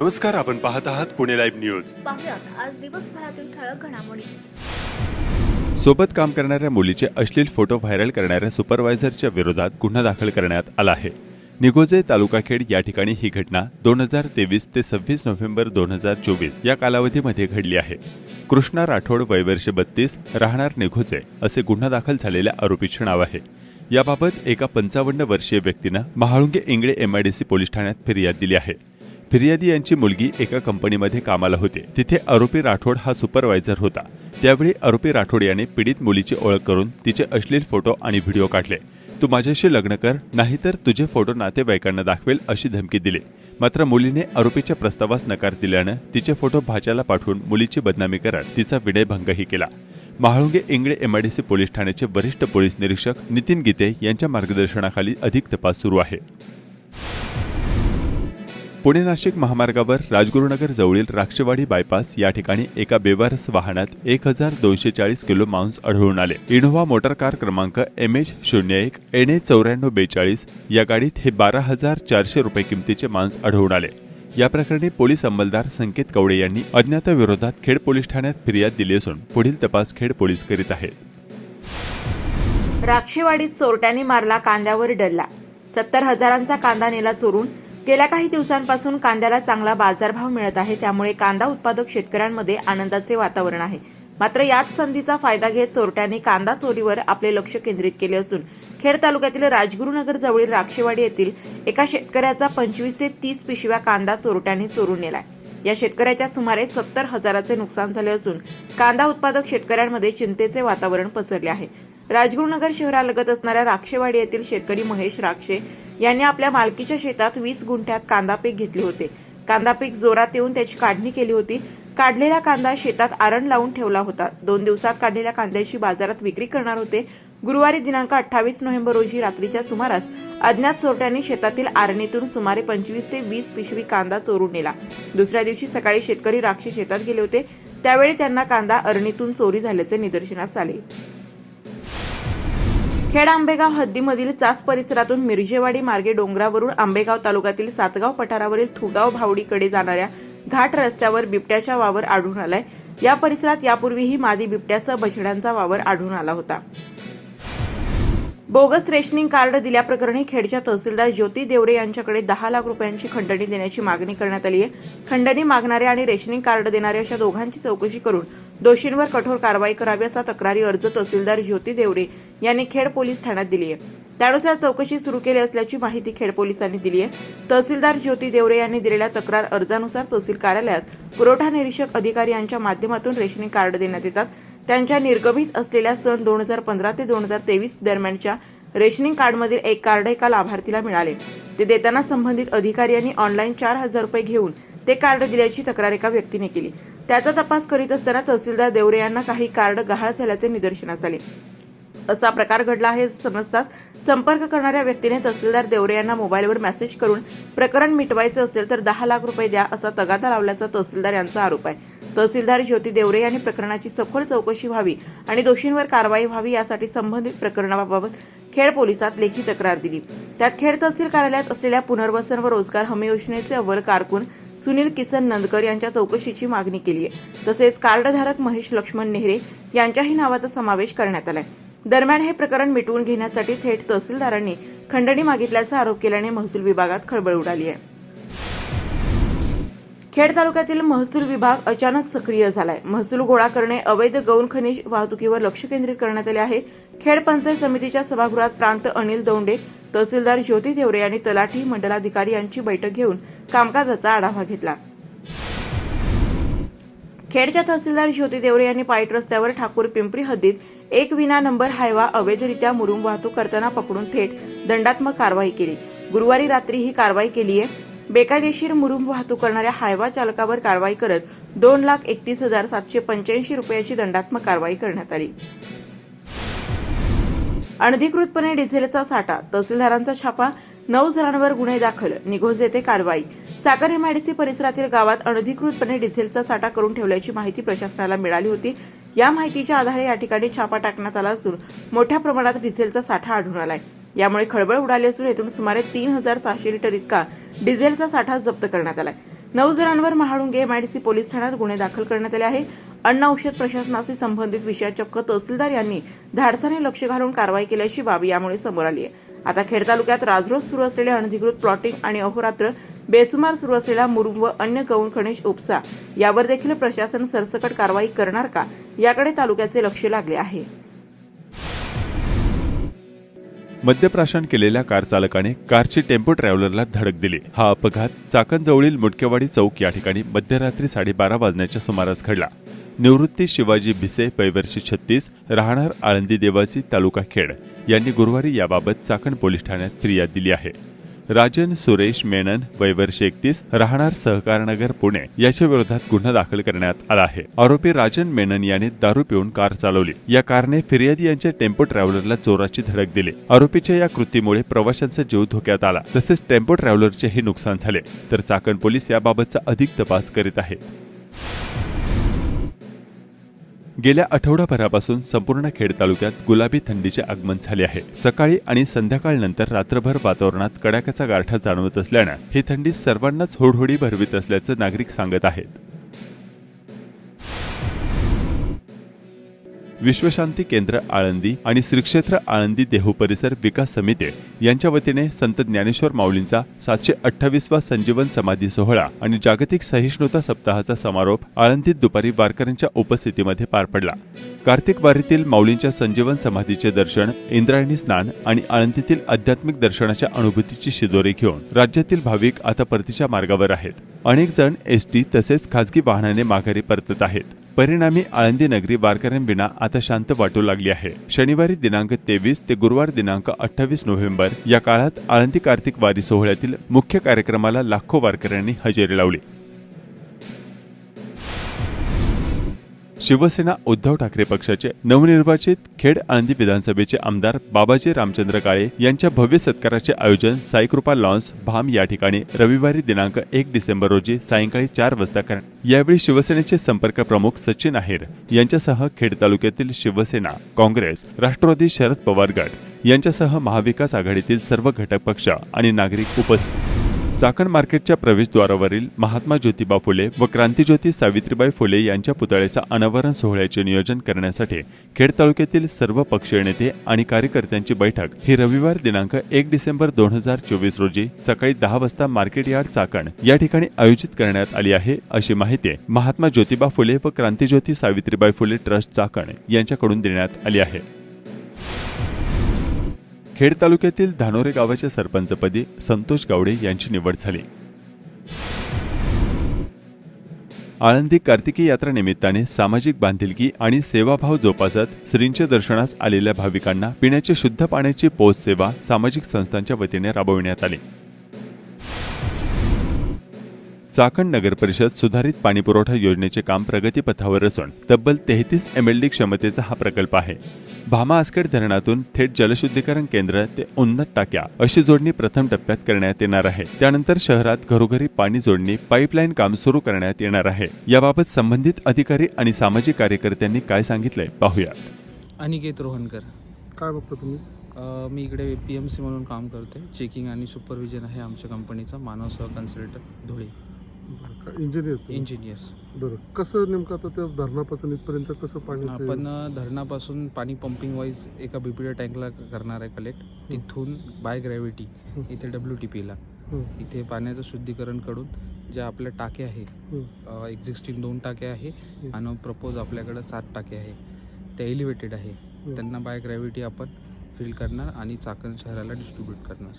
नमस्कार आपण पाहत आहात पुणे लाईव्ह न्यूज. पाहुयात आज दिवसभरातील ठळक घडामोडी. सोबत काम करणाऱ्या मुलीचे अश्लील फोटो व्हायरल करणाऱ्या सुपरवायझरच्या विरोधात गुन्हा दाखल करण्यात आला आहे. निगोजे तालुकाखेड या ठिकाणी ही घटना दोन हजार तेवीस ते सव्वीस नोव्हेंबर दोन हजार चोवीस या कालावधीमध्ये घडली आहे. कृष्णा राठोड वयवर्ष बत्तीस राहणार निघोजे असे गुन्हा दाखल झालेल्या आरोपीचे नाव आहे. याबाबत एका पंचावन्न वर्षीय व्यक्तीनं महाळुंगे इंगळे एमआयडीसी पोलीस ठाण्यात फिर्याद दिली आहे. फिर्यादी यांची मुलगी एका कंपनीमध्ये कामाला होते. तिथे आरोपी राठोड हा सुपरवायझर होता. त्यावेळी आरोपी राठोड याने पीडित मुलीची ओळख करून तिचे अश्लील फोटो आणि व्हिडिओ काढले. तू माझ्याशी लग्न कर नाहीतर तुझे फोटो नातेवाईकांना दाखवेल अशी धमकी दिली. मात्र मुलीने आरोपीच्या प्रस्तावास नकार दिल्यानं तिचे फोटो भाच्याला पाठवून मुलीची बदनामी करत तिचा विनयभंगही केला. महाळुंगे इंगळे एमआयडीसी पोलीस ठाण्याचे वरिष्ठ पोलीस निरीक्षक नितीन गीते यांच्या मार्गदर्शनाखाली अधिक तपास सुरू आहे. पुणे नाशिक महामार्गावर राजगुरुनगर जवळील राक्षवाडी बायपास या ठिकाणी एका बेवारस वाहनात एक हजार दोनशे चाळीस किलो मांस आढळून आले. इनोव्हा मोटर कार क्रमांक एम एच शून्य एक एन ए चौऱ्याण्णव बेचाळीस या गाडीत हे बारा हजार चारशे रुपये किमतीचे मांस आढळून आले. या प्रकरणी पोलीस अंमलदार संकेत कवडे यांनी अज्ञाताविरोधात खेड पोलीस ठाण्यात फिर्याद दिली असून पुढील तपास खेड पोलीस करीत आहेत. राक्षेवाडीत चोरट्यांनी मारला कांद्यावर डल्ला. सत्तर हजारांचा कांदा नेला चोरून. गेल्या काही दिवसांपासून कांद्याला चांगला बाजारभाव मिळत आहे त्यामुळे कांदा उत्पादक शेतकऱ्यांमध्ये आनंदाचे वातावरण आहे. मात्र याच संधीचा फायदा घेत चोरट्याने कांदा चोरीवर आपले लक्ष केंद्रित केले असून खेड तालुक्यातील राजगुरुनगर जवळील राक्षेवाडी येथील एका शेतकऱ्याचा पंचवीस ते तीस पिशव्या कांदा चोरट्यांनी चोरून नेलाय. या शेतकऱ्याच्या सुमारे सत्तर हजाराचे नुकसान झाले असून कांदा उत्पादक शेतकऱ्यांमध्ये चिंतेचे वातावरण पसरले आहे. राजगुरुनगर शहरालगत असणाऱ्या राक्षेवाडी येथील शेतकरी महेश राक्षे यांनी आपल्या मालकीच्या शेतात वीस गुंठ्यात कांदा पीक घेतले होते. कांदा पीक जोरात येऊन त्याची काढणी केली होती. काढलेला कांदा शेतात आरण लावून ठेवला होता. दोन दिवसात काढलेल्या कांद्याची बाजारात विक्री करणार होते. गुरुवारी दिनांक अठ्ठावीस नोव्हेंबर रोजी रात्रीच्या सुमारास अज्ञात चोरट्यांनी शेतातील आरणीतून सुमारे पंचवीस ते वीस पिशवी कांदा चोरून नेला. दुसऱ्या दिवशी सकाळी शेतकरी राक्षी शेतात गेले होते. त्यावेळी त्यांना कांदा अरणीतून चोरी झाल्याचे निदर्शनास आले. खेड आंबेगाव हद्दीमधील चास परिसरातून मिरजेवाडी मार्गे डोंगरावरून आंबेगाव तालुक्यातील सातगाव पठारावरील थुगाव भावडीकडे जाणाऱ्या घाट रस्त्यावर बिबट्याचा वावर आढळून आलाय. या परिसरात यापूर्वीही मादी बिबट्यासह बछड्यांचा वावर आढळून आला होता. बोगस रेशनिंग कार्ड दिल्याप्रकरणी खेडच्या तहसीलदार ज्योती देवरे यांच्याकडे दहा लाख रुपयांची खंडणी देण्याची मागणी करण्यात आली आहे. खंडणी मागणाऱ्या आणि रेशनिंग कार्ड देणाऱ्या अशा दोघांची चौकशी करून दोषींवर कठोर कारवाई करावी असा तक्रारी अर्ज तहसीलदार ज्योती देवरे यांनी खेड पोलीस ठाण्यात दिली आहे. त्यानुसार चौकशी सुरू केली असल्याची माहिती खेड पोलिसांनी दिली आहे. तहसीलदार ज्योती देवरे यांनी दिलेल्या तक्रार अर्जानुसार तहसील कार्यालयात पुरवठा निरीक्षक अधिकारी यांच्या माध्यमातून रेशनिंग कार्ड देण्यात येतात. त्यांच्या निर्गमित असलेल्या सन दोन हजार पंधरा ते दोन हजार तेवीस दरम्यानच्या रेशनिंग कार्डमधील एक कार्ड एका लाभार्थीला मिळाले. ते देताना संबंधित अधिकारी यांनी ऑनलाईन चार हजार रुपये घेऊन ते कार्ड दिल्याची तक्रार एका व्यक्तीने केली. त्याचा तपास करीत असताना तहसीलदार देवरे यांना काही कार्ड गहाळ झाल्याचे निदर्शनास आले. असा प्रकार घडला आहे समजताच संपर्क करणाऱ्या व्यक्तीने तहसीलदार देवरे यांना मोबाईलवर मेसेज करून प्रकरण मिटवायचं असेल तर दहा लाख रुपये द्या असा तगादा लावल्याचा तहसीलदार यांचा आरोप आहे. तहसीलदार ज्योती देवरे यांनी प्रकरणाची सखोल चौकशी व्हावी आणि दोषींवर कारवाई व्हावी यासाठी संबंधित प्रकरणाबाबत खेड पोलिसात लेखी तक्रार दिली. त्यात खेड तहसील कार्यालयात असलेल्या पुनर्वसन व रोजगार हमी योजनेचे अव्वल कारकून सुनील किसन नंदकर यांच्या चौकशीची मागणी केली आहे. तसेच कार्डधारक महेश लक्ष्मण नेहरे यांच्याही नावाचा समावेश करण्यात आलाय. दरम्यान हे प्रकरण मिटवून घेण्यासाठी थेट तहसीलदारांनी खंडणी मागितल्याचा आरोप केल्याने महसूल विभागात खळबळ उडाली आहे. खेड तालुक्यातील महसूल विभाग अचानक सक्रिय झालाय. महसूल गोळा करणे अवैध गौण खनिज वाहतुकीवर लक्ष केंद्रित करण्यात आले आहे. खेड पंचायत समितीच्या सभागृहात प्रांत अनिल दौंडे तहसीलदार ज्योती देवरे आणि तलाठी मंडलाधिकारी यांची बैठक घेऊन कामकाजाचा आढावा घेतला. खेडच्या तहसीलदार ज्योती देवरे यांनी पाईट रस्त्यावर ठाकूर पिंपरी हद्दीत एक विना नंबर हायवा अवैधरित्या मुरुम वाहतूक करताना पकडून थेट दंडात्मक कारवाई केली. गुरुवारी रात्री ही कारवाई केली आहे बेकायदेशीर मुरुम वाहतूक करणाऱ्या हायवा चालकावर कारवाई करत दोन लाख एकतीस हजार सातशे पंच्याऐंशी रुपयाची दंडात्मक कारवाई करण्यात आली. अनधिकृतपणे डिझेलचा साठा तहसीलदारांचा छापा नऊ जणांवर गुन्हे दाखल निघोज येथे कारवाई. सागर एमआयडीसी परिसरातील गावात अनधिकृतपणे डिझेलचा साठा करून ठेवल्याची माहिती प्रशासनाला मिळाली होती. या माहितीच्या आधारे या ठिकाणी छापा टाकण्यात आला असून मोठ्या प्रमाणात डिझेलचा साठा आढळून आला आहे यामुळे खळबळ उडाली असून येथून सुमारे तीन हजार सहाशे लिटर इतका डिझेलचा साठा जप्त करण्यात आलाय. नऊ जणांवर महाळुंगे एमआयडीसी पोलीस ठाण्यात गुन्हे दाखल करण्यात आले आहे. अन्न औषध प्रशासनाशी संबंधित विषयात चक्क तहसीलदार यांनी धाडसाने लक्ष घालून कारवाई केल्याची बाब यामुळे समोर आली आहे. आता खेड तालुक्यात राजरोज सुरू असलेले अनधिकृत प्लॉटिंग आणि अहोरात्र बेसुमार सुरू असलेला मुरुम व अन्य गौण खनिज उपसा यावर देखील प्रशासन सरसकट कारवाई करणार का? याकडे तालुक्याचे लक्ष लागले आहे. मद्यप्राशन केलेल्या कार चालकाने कारची टेम्पो ट्रॅव्हलरला धडक दिली. हा अपघात चाकणजवळील मुटकेवाडी चौक या ठिकाणी मध्यरात्री साडेबारा वाजण्याच्या सुमारास घडला. निवृत्ती शिवाजी भिसे पैवर्षी छत्तीस राहणार आळंदी देवाची तालुका खेड यांनी गुरुवारी याबाबत चाकण पोलीस ठाण्यात फिर्याद दिली आहे. राजन सुरेश मेनन वयवर्ष एकतीस राहणार सहकारनगर पुणे याच्या विरोधात गुन्हा दाखल करण्यात आला आहे. आरोपी राजन मेनन याने दारू पिऊन कार चालवली. या कारने फिर्यादी यांच्या टेम्पो ट्रॅव्हलरला जोराची धडक दिली. आरोपीच्या या कृतीमुळे प्रवाशांचा जीव धोक्यात आला. तसेच टेम्पो ट्रॅव्हलरचेही नुकसान झाले. तर चाकण पोलीस याबाबतचा अधिक तपास करीत आहेत. गेल्या आठवडाभरापासून संपूर्ण खेड तालुक्यात गुलाबी थंडीचे आगमन झाले आहे. सकाळी आणि संध्याकाळनंतर रात्रभर वातावरणात कडाक्याचा गारठा जाणवत असल्यानं ही थंडी सर्वांनाच होडहोडी भरवीत असल्याचं नागरिक सांगत आहेत. विश्वशांती केंद्र आळंदी आणि श्रीक्षेत्र आळंदी देहू परिसर विकास समिती यांच्या वतीने संत ज्ञानेश्वर माऊलींचा सातशे अठ्ठावीसवा संजीवन समाधी सोहळा आणि जागतिक सहिष्णुता सप्ताहाचा समारोप आळंदीत दुपारी वारकऱ्यांच्या उपस्थितीमध्ये पार पडला. कार्तिक वारीतील माऊलींच्या संजीवन समाधीचे दर्शन इंद्रायणी स्नान आणि आळंदीतील आध्यात्मिक दर्शनाच्या अनुभूतीची शिदोरी घेऊन राज्यातील भाविक आता परतीच्या मार्गावर आहेत. अनेक जण एसटी तसेच खासगी वाहनाने माघारी परतत आहेत. परिणामी आळंदी नगरी वारकऱ्यांविना आता शांत वाटू लागली आहे. शनिवारी दिनांक तेवीस ते गुरुवार दिनांक अठ्ठावीस नोव्हेंबर या काळात आळंदी कार्तिक वारी सोहळ्यातील मुख्य कार्यक्रमाला लाखो वारकऱ्यांनी हजेरी लावली. शिवसेना उद्धव ठाकरे पक्षाचे नवनिर्वाचित खेड आळंदी विधानसभेचे आमदार बाबाजी रामचंद्र काळे यांच्या भव्य सत्काराचे आयोजन साईकृपा लॉन्स भाम या ठिकाणी रविवारी दिनांक एक डिसेंबर रोजी सायंकाळी चार वाजता करण यावेळी शिवसेनेचे संपर्क प्रमुख सचिन आहेर यांच्यासह खेड तालुक्यातील शिवसेना काँग्रेस राष्ट्रवादी शरद पवार गट यांच्यासह महाविकास आघाडीतील सर्व घटक पक्ष आणि नागरिक उपस्थित चाकण मार्केटच्या प्रवेशद्वारावरील महात्मा ज्योतिबा फुले व क्रांतीज्योती सावित्रीबाई फुले यांच्या पुतळ्याचा अनावरण सोहळ्याचे नियोजन करण्यासाठी खेड तालुक्यातील सर्व पक्षीय नेते आणि कार्यकर्त्यांची बैठक ही रविवार दिनांक एक डिसेंबर दोन हजार चोवीस रोजी सकाळी दहा वाजता मार्केट यार्ड चाकण या ठिकाणी आयोजित करण्यात आली आहे अशी माहिती महात्मा ज्योतिबा फुले व क्रांतीज्योती सावित्रीबाई फुले ट्रस्ट चाकण यांच्याकडून देण्यात आली आहे. खेड तालुक्यातील धानोरे गावाच्या सरपंचपदी संतोष गावडे यांची निवड झाली. आळंदी कार्तिकी यात्रा निमित्ताने सामाजिक बांधिलकी आणि सेवाभाव जोपासत श्रींच्या दर्शनास आलेल्या भाविकांना पिण्याची शुद्ध पाण्याची पोच सेवा सामाजिक संस्थांच्या वतीने राबविण्यात आली. चाकण नगर परिषद सुधारित पाणीपुरवठा योजनेचे काम प्रगतीपथावर असून तब्बल तेहतीस एमएलडी क्षमतेचा हा प्रकल्प आहे. भामा आसखेड धरणातून थेट जलशुद्धीकरण केंद्र ते उन्नत टाक्या अशी जोडणी प्रथम टप्प्यात करण्यात येणार आहे. त्यानंतर शहरात घरोघरी पाणी जोडणी पाईपलाईन काम सुरू करण्यात येणार आहे. याबाबत संबंधित अधिकारी आणि सामाजिक कार्यकर्त्यांनी काय सांगितलंय पाहूयात. अनिकेत रोहनकर. काय बघता तुम्ही? मी इकडे पी एम सी म्हणून काम करते चेकिंग आणि सुपरविजन आहे आमच्या कंपनीचा मानव सह कन्सल्टंट धुळे. इंजिनियर? इंजिनियर्स बरं. कसं नेमकं आता त्या धरणापासून इथपर्यंत कसं पाणी आपण धरणापासून पाणी पंपिंग वाईज एका बी पी डी टँकला करणार आहे कलेक्ट तिथून बाय ग्रॅव्हिटी इथे डब्ल्यू टी पीला इथे पाण्याचं शुद्धीकरण करून ज्या आपल्या टाके आहे एक्झिस्टिंग दोन टाके आहे आणि प्रपोज आपल्याकडं सात टाके आहे. ते एलिव्हेटेड आहे. त्यांना बाय ग्रॅव्हिटी आपण फिल करणार आणि चाकण शहराला डिस्ट्रीब्यूट करणार.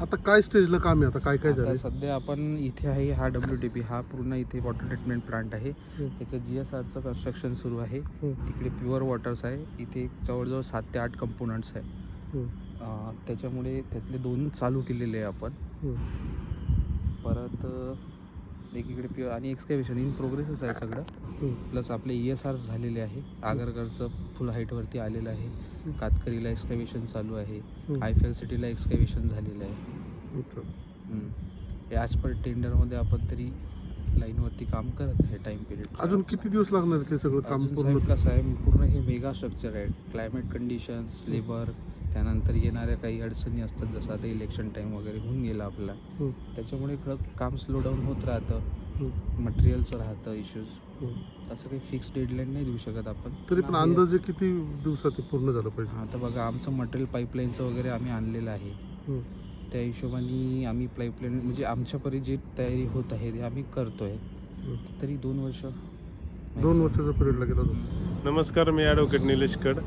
आता काय स्टेजला काम आहे? आता काय काय आता झालं सध्या आपण इथे आहे हा डब्ल्यू टी पी हा पूर्ण इथे वॉटर ट्रीटमेंट प्लांट आहे. हं. त्याचं जी एस आरचं कन्स्ट्रक्शन सुरू आहे. हं. तिकडे प्युअर वॉटर्स आहे. इथे जवळजवळ सात ते आठ कंपोनंट्स आहे. अं, त्याच्यामुळे त्यातले दोन चालू केलेले आहे आपण. परत अं, एकीकडे प्युअर आणि एक्सकॅव्हेशन इन प्रोग्रेसच आहे सगळं. प्लस आपले ई एस आर्स झालेले आहे. आगरगडचं फुल हाईटवरती आलेलं आहे. कातकरीला एक्सकॅव्हेशन चालू आहे. आयफेल सिटीला एक्सकॅव्हेशन झालेलं आहे. याच पर टेंडरमध्ये आपण तरी लाईनवरती काम करत आहे टाइम पिरियड अजून किती दिवस लागणार ते सगळं काम पूर्ण? कसं आहे पूर्ण हे मेगा स्ट्रक्चर आहे. क्लायमेट कंडिशन्स लेबर त्यानंतर येणाऱ्या काही अडचणी असतात जसं आता इलेक्शन टाईम वगैरे होऊन गेला आपला. त्याच्यामुळे खरं काम स्लो डाऊन होत राहतं. मटेरियलचं राहतं इश्यूज. असं काही फिक्स डेडलाईन नाही देऊ शकत आपण. तरी पण आहे. अंदाजे किती दिवसात ते पूर्ण झालं पाहिजे? आता बघा आमचं मटेरियल पाईपलाईनचं वगैरे आम्ही आणलेलं आहे. हं. त्या हिशोबाने आम्ही पाईपलाईन म्हणजे आमच्यापरी जी तयारी होत आहे ते आम्ही करतोय. तरी दोन वर्ष दोन वर्षाचा पिरियड लागेल अजून. नमस्कार मी ॲडव्होकेट निलेश कड.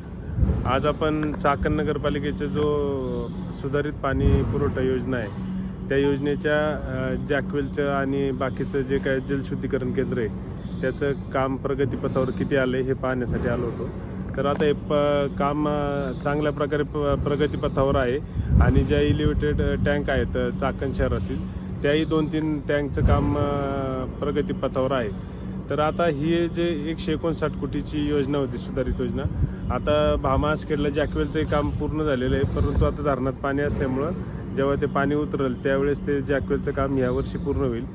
आज आपण चाकण नगरपालिकेचा जो सुधारित पाणी पुरवठा योजना आहे त्या योजनेच्या अ, जॅकवेलचं आणि बाकीचं जे काय जलशुद्धीकरण केंद्र आहे त्याचं काम प्रगतीपथावर किती आलं आहे हे पाहण्यासाठी आलो होतो. तर आता हे प काम चांगल्या प्रकारे प प्रगतीपथावर आहे. आणि ज्या इलिव्हेटेड टँक आहेत चाकण शहरातील त्याही दोन तीन टँकचं काम प्रगतीपथावर आहे. तर आता ही जे एकशे एकोणसाठ कोटीची योजना होती सुधारित योजना आता भामासखेडला जॅकवेलचं काम पूर्ण झालेलं आहे. परंतु आता धरणात पाणी असल्यामुळं जेव्हा ते पाणी उतरल त्यावेळेस ते जॅकवेलचं काम यावर्षी पूर्ण होईल.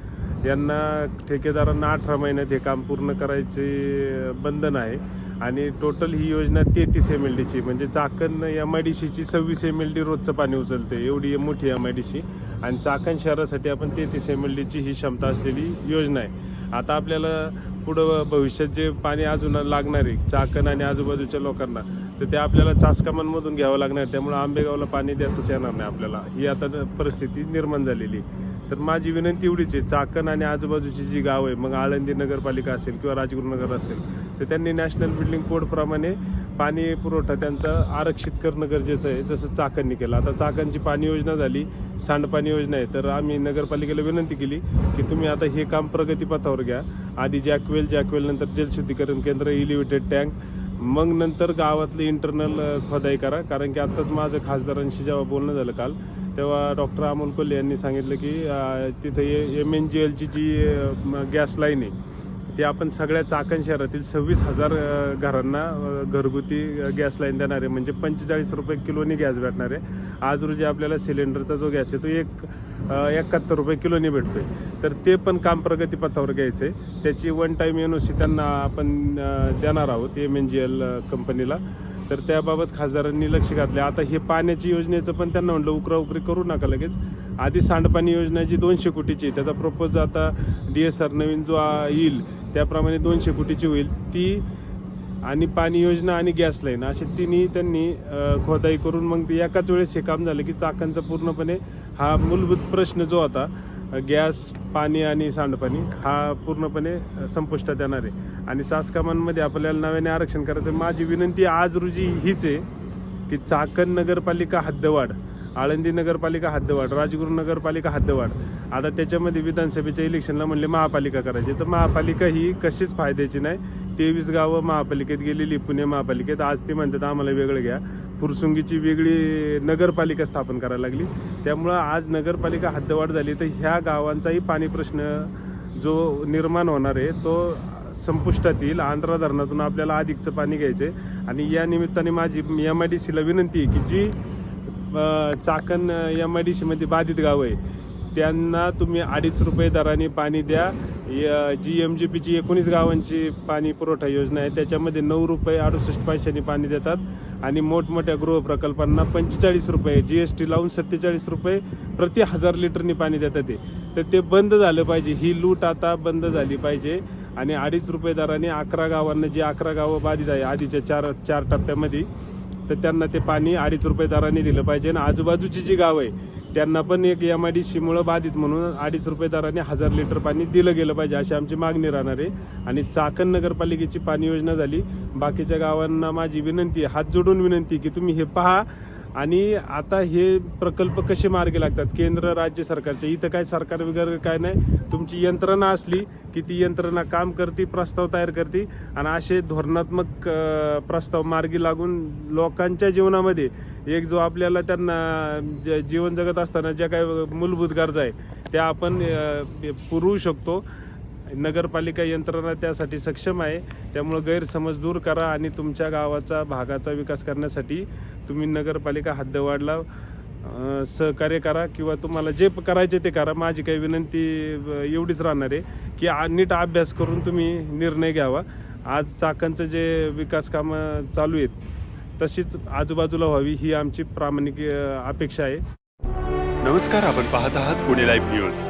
यांना ठेकेदारांना अठरा महिन्यात हे काम पूर्ण करायचे बंधन आहे. आणि टोटल ही योजना तेहतीस एम एल डीची म्हणजे चाकण एम आय डी सीची सव्वीस एम एल डी रोजचं पाणी उचलते. एवढी मोठी एम आय डी सी आणि चाकण शहरासाठी आपण तेहतीस एम एल डीची ही क्षमता असलेली योजना आहे. आता आपल्याला पुढं भविष्यात जे पाणी अजून लागणार आहे चाकण आणि आजूबाजूच्या लोकांना तर ते आपल्याला चासकामांमधून घ्यावं लागणार त्यामुळे त्यामुळं आंबेगावला पाणी देताच येणार नाही आपल्याला. ही आता परिस्थिती निर्माण झालेली आहे. तर माझी विनंती एवढीच आहे चाकण आणि आजूबाजूची जी गाव आहे मग आळंदी नगरपालिका असेल किंवा राजगुरुनगर असेल तर त्यांनी नॅशनल बिल्डिंग कोडप्रमाणे पाणी पुरवठा त्यांचा आरक्षित करणं गरजेचं आहे जसं चाकणनी केलं. आता चाकणची पाणी योजना झाली सांडपाणी योजना आहे तर आम्ही नगरपालिकेला विनंती केली की तुम्ही आता हे काम प्रगतीपथावर घ्या. आधी जॅकवेल जॅकवेल नंतर जलशुद्धीकरण केंद्र इलिव्हेटेड टँक मग नंतर गावातले इंटरनल खोदाई करा. कारण की आत्ताच माझं खासदारांशी जेव्हा बोलणं झालं काल तेव्हा डॉक्टर अमोल कोल्हे यांनी सांगितलं की तिथे एम एन जी एलची जी गॅस लाईन आहे ते आपण सगळ्या चाकण शहरातील सव्वीस हजार घरांना घरगुती गॅस लाईन देणार आहे म्हणजे पंचेचाळीस रुपये किलोनी गॅस भेटणार. आहे आज रोजी आपल्याला सिलेंडरचा जो गॅस आहे तो एक एकाहत्तर रुपये किलोनी भेटतो आहे तर ते पण काम प्रगतीपथावर घ्यायचं आहे त्याची one time N O C त्यांना आपण देणार आहोत एम एन जी एल कंपनीला तर त्याबाबत खासदारांनी लक्ष घातले आता हे पाण्याची योजनेचं पण त्यांना म्हटलं उकरा उकरी करू नका लगेच. आधी सांडपाणी योजना जी दोनशे कोटीची आहे, त्याचा प्रपोज आता डी एस आर नवीन जो येईल त्याप्रमाणे दोनशे कोटीची होईल. ती आणि पाणी योजना आणि गॅस लाईन असे तिन्ही त्यांनी खोदाई करून मग ते एकाच वेळेस हे काम झालं की चाकांचा पूर्णपणे हा मूलभूत प्रश्न जो होता गॅस पाणी आणि सांडपाणी हा पूर्णपणे संपुष्टात येणार आहे. आणि चाचकामांमध्ये आपल्याला नव्याने आरक्षण करायचं माझी विनंती आज रोजी हीच आहे की चाकण नगरपालिका हद्दवाढ आळंदी नगरपालिका हद्दवाढ राजगुरू नगरपालिका हद्दवाढ. आता त्याच्यामध्ये विधानसभेच्या इलेक्शनला म्हणले महापालिका करायची. तर महापालिका ही कशीच फायद्याची नाही. तेवीस गावं महापालिकेत गेलेली पुणे महापालिकेत. आज ती म्हणतात आम्हाला वेगळं घ्या. फुरसुंगीची वेगळी नगरपालिका स्थापन करायला लागली. त्यामुळं आज नगरपालिका हद्दवाढ झाली. तर ह्या गावांचाही पाणी प्रश्न जो निर्माण होणार आहे तो संपुष्टात येईल. आंध्रा धरणातून आपल्याला अधिकचं पाणी घ्यायचं आहे आणि या निमित्ताने माझी एम आय डी सीला विनंती आहे की जी चाकण एम आय डी सीमध्ये बाधित गाव आहे. त्यांना तुम्ही अडीच रुपये दराने पाणी द्या. य- जी एम जी पीची एकोणीस गावांची पाणी पुरवठा योजना आहे. त्याच्यामध्ये नऊ रुपये अडुसष्ट पैशांनी पाणी देतात. आणि मोठमोठ्या गृहप्रकल्पांना पंचेचाळीस रुपये जी एस टी लावून सत्तेचाळीस रुपये प्रति हजार लिटरनी पाणी देतात ते. तर ते बंद झालं पाहिजे. ही लूट आता बंद झाली पाहिजे. आणि अडीच रुपये दराने अकरा गावांना जी अकरा गावं बाधित आहे आधीच्या चार चार टप्प्यामध्ये तर त्यांना ते पाणी अडीच रुपये दराने दिलं पाहिजे. आणि आजूबाजूची जी गावं आहे त्यांना पण एक एम आय डी सीमुळं बाधित म्हणून अडीच रुपये दराने हजार लिटर पाणी दिलं गेलं पाहिजे अशी आमची मागणी राहणार आहे. आणि चाकण नगरपालिकेची पाणी योजना झाली. बाकीच्या गावांना माझी विनंती हात जोडून विनंती की तुम्ही हे पहा. आणि आता हे प्रकल्प कसे मार्गी लागतात? केंद्र राज्य सरकारचे. इथं काय सरकार वगैरे काय नाही. तुमची यंत्रणा असली की ती यंत्रणा काम करते प्रस्ताव तयार करते. आणि असे धोरणात्मक प्रस्ताव मार्गी लागून लोकांच्या जीवनामध्ये एक जो आपल्याला त्यांना जीवन जगत असताना ज्या काही मूलभूत गरजा आहे त्या आपण पुरवू शकतो. नगरपालिका यंत्रणा त्यासाठी सक्षम आहे. त्यामुळं गैरसमज दूर करा आणि तुमच्या गावाचा भागाचा विकास करण्यासाठी तुम्ही नगरपालिका हद्दवाढला सहकार्य करा किंवा तुम्हाला जे करायचे ते करा. माझी काही विनंती एवढीच राहणार आहे की नीट अभ्यास करून तुम्ही निर्णय घ्यावा. आज चाकणचं जे विकास कामं चालू आहेत तशीच आजूबाजूला व्हावी ही आमची प्रामाणिक अपेक्षा आहे. नमस्कार आपण पाहत आहात पुणे लाईव्ह न्यूज